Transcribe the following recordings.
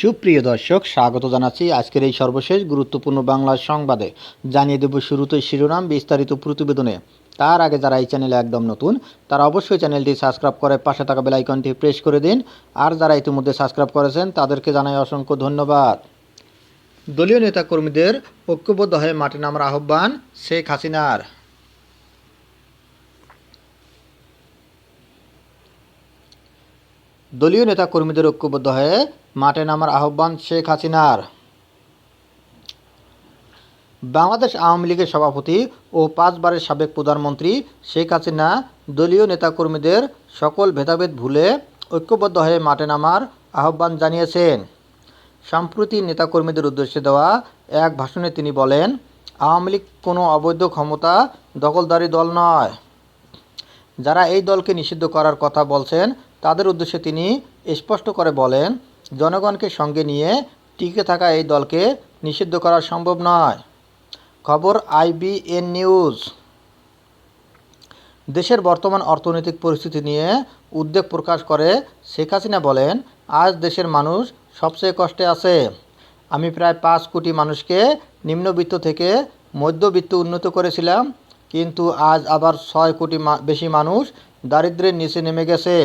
সুপ্রিয় দর্শক, স্বাগত জানাচ্ছি আজকের এই সর্বশেষ গুরুত্বপূর্ণ বাংলা সংবাদে। জানিয়ে দেব শুরুতে শিরোনাম বিস্তারিত প্রতিবেদনে। তার আগে যারা এই চ্যানেলে একদম নতুন, তারা অবশ্যই চ্যানেলটি সাবস্ক্রাইব করে পাশে থাকা বেল আইকনটি প্রেস করে দিন। আর যারা ইতিমধ্যে সাবস্ক্রাইব করেছেন, তাদেরকে জানাই অসংখ্য ধন্যবাদ। দলীয় নেতাকর্মীদের ঐক্যবদ্ধ হয়ে মাঠে নামার আহ্বান শেখ হাসিনার। দলীয় নেতাকর্মীদের ঐক্যবদ্ধ হয়ে মাঠে নামার আহ্বান শেখ হাসিনার। বাংলাদেশ আওয়ামী লীগের সভাপতি ও পাঁচবারের সাবেক প্রধানমন্ত্রী শেখ হাসিনা দলীয় নেতাকর্মীদের সকল ভেদাভেদ ভুলে ঐক্যবদ্ধ হয়ে মাঠে নামার আহ্বান জানিয়েছেন। সম্প্রতি নেতাকর্মীদের উদ্দেশ্যে দেওয়া এক ভাষণে তিনি বলেন, আওয়ামী লীগ কোনো অবৈধ ক্ষমতা দখলদারি দল নয়। যারা এই দলকে নিষিদ্ধ করার কথা বলছেন তাদের উদ্দেশ্যে তিনি স্পষ্ট করে বলেন, জনগণকে সঙ্গে নিয়ে টিকে থাকা এই দলকে নিষিদ্ধ করা সম্ভব নয়। খবর আইবিএন নিউজ। দেশের বর্তমান অর্থনৈতিক পরিস্থিতি নিয়ে উদ্বেগ প্রকাশ করে শেখ হাসিনা বলেন, আজ দেশের মানুষ সবচেয়ে কষ্টে আছে। আমি প্রায় পাঁচ কোটি মানুষকে নিম্নবিত্ত থেকে মধ্যবিত্ত উন্নত করেছিলাম, কিন্তু আজ আবার ছয় কোটি বেশি মানুষ দারিদ্র্যের নিচে নেমে গেছে।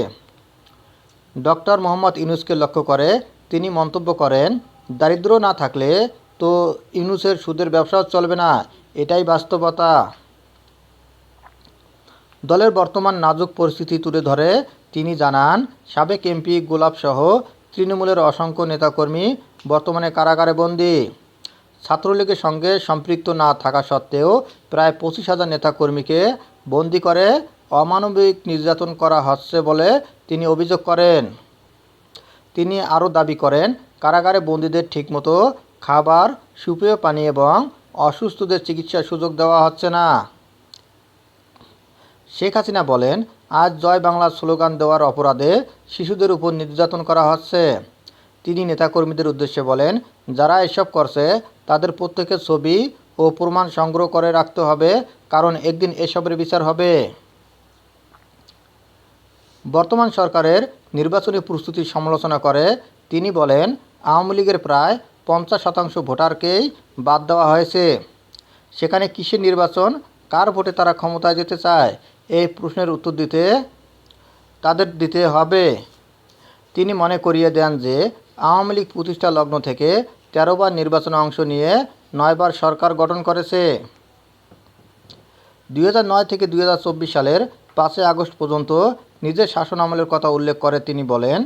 ডক্টর মোহাম্মদ ইউনুসকে লক্ষ্য করে তিনি মন্তব্য করেন দারিদ্র না থাকলে তো ইউনুসের সুদের ব্যবসাও চলবে না, এটাই বাস্তবতা। দলের বর্তমান নাজুক পরিস্থিতি তুলে ধরে তিনি জানান, সাবেক এমপি গোলাপসহ তৃণমূলের অসংখ্য নেতাকর্মী বর্তমানে কারাগারে বন্দী। ছাত্রলীগের সঙ্গে সম্পৃক্ত না থাকা সত্ত্বেও প্রায় পঁচিশ হাজার নেতাকর্মীকে বন্দি করে অমানবিক নির্যাতন করা হচ্ছে বলে তিনি অভিযোগ করেন। তিনি আরও দাবি করেন, কারাগারে বন্দীদের ঠিকমতো খাবার, সুপেয় পানি এবং অসুস্থদের চিকিৎসার সুযোগ দেওয়া হচ্ছে না। শেখ হাসিনা বলেন, আজ জয় বাংলা স্লোগান দেওয়ার অপরাধে শিশুদের উপর নির্যাতন করা হচ্ছে। তিনি নেতাকর্মীদের উদ্দেশ্যে বলেন, যারা এসব করছে, তাদের প্রত্যেকের ছবি ও প্রমাণ সংগ্রহ করে রাখতে হবে, কারণ একদিন এসবের বিচার হবে। বর্তমান সরকারের নির্বাচনী প্রস্তুতির সমালোচনা করে। তিনি বলেন, আওয়ামী লীগের প্রায় পঞ্চাশ শতাংশ ভোটারকেই বাদ দেওয়া হয়েছে। সেখানে কিসের নির্বাচন, কার ভোটে তারা ক্ষমতায় যেতে চায়, এই প্রশ্নের উত্তর দিতে, তাদের দিতে হবে। তিনি মনে করিয়ে দেন যে, আওয়ামী লীগ প্রতিষ্ঠা লগ্ন থেকে তেরোবার নির্বাচনে অংশ নিয়ে নয়বার সরকার গঠন করেছে। দুই থেকে দুই হাজার চব্বিশ সালের পাঁচই আগস্ট পর্যন্ত নিজের শাসন আমলের কথা উল্লেখ করে তিনি বলেন,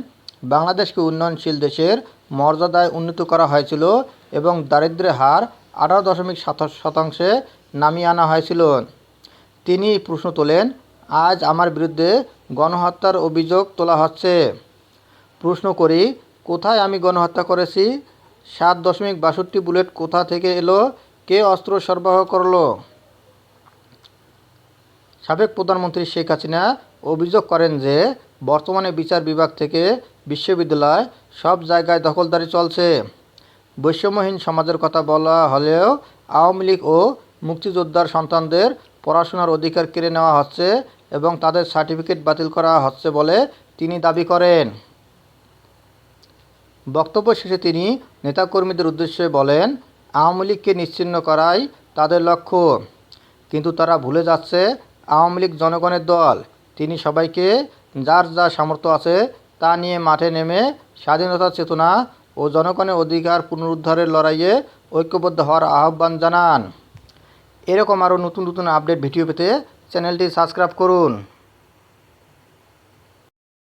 বাংলাদেশকে উন্নয়নশীল দেশের মর্যাদায় উন্নীত করা হয়েছিল এবং দারিদ্র্যের হার আঠারো দশমিক সাতাশ শতাংশে নামিয়ে আনা হয়েছিল। তিনি প্রশ্ন তোলেন, আজ আমার বিরুদ্ধে গণহত্যার অভিযোগ তোলা হচ্ছে। প্রশ্ন করি, কোথায় আমি গণহত্যা করেছি? সাত দশমিক বাষট্টি বুলেট কোথা থেকে এলো? কে অস্ত্র সরবরাহ করল? সাবেক প্রধানমন্ত্রী শেখ হাসিনা অভিযোগ করেন যে বর্তমানে বিচার বিভাগ থেকে বিশ্ববিদ্যালয় সব জায়গায় দখলদারি চলছে। বৈষম্যহীন সমাজের কথা বলা হলেও আওয়ামী লীগ ও মুক্তিযোদ্ধার সন্তানদের পড়াশোনার অধিকার কেড়ে নেওয়া হচ্ছে এবং তাদের সার্টিফিকেট বাতিল করা হচ্ছে বলে তিনি দাবি করেন। বক্তব্য শেষে তিনি নেতাকর্মীদের উদ্দেশ্যে বলেন, আওয়ামী লীগকে নিশ্চিন্ন করাই তাদের লক্ষ্য। কিন্তু তারা ভুলে যাচ্ছে আওয়ামী লীগ জনগণের দল। তিনি সবাইকে যার যা সামর্থ্য আছে তা নিয়ে মাঠে নেমে স্বাধীনতা চেতনা ও জনগণের অধিকার পুনরুদ্ধারের লড়াইয়ে ঐক্যবদ্ধ হওয়ার আহ্বান জানান। এরকম আরও নতুন নতুন আপডেট ভিডিও পেতে চ্যানেলটি সাবস্ক্রাইব করুন।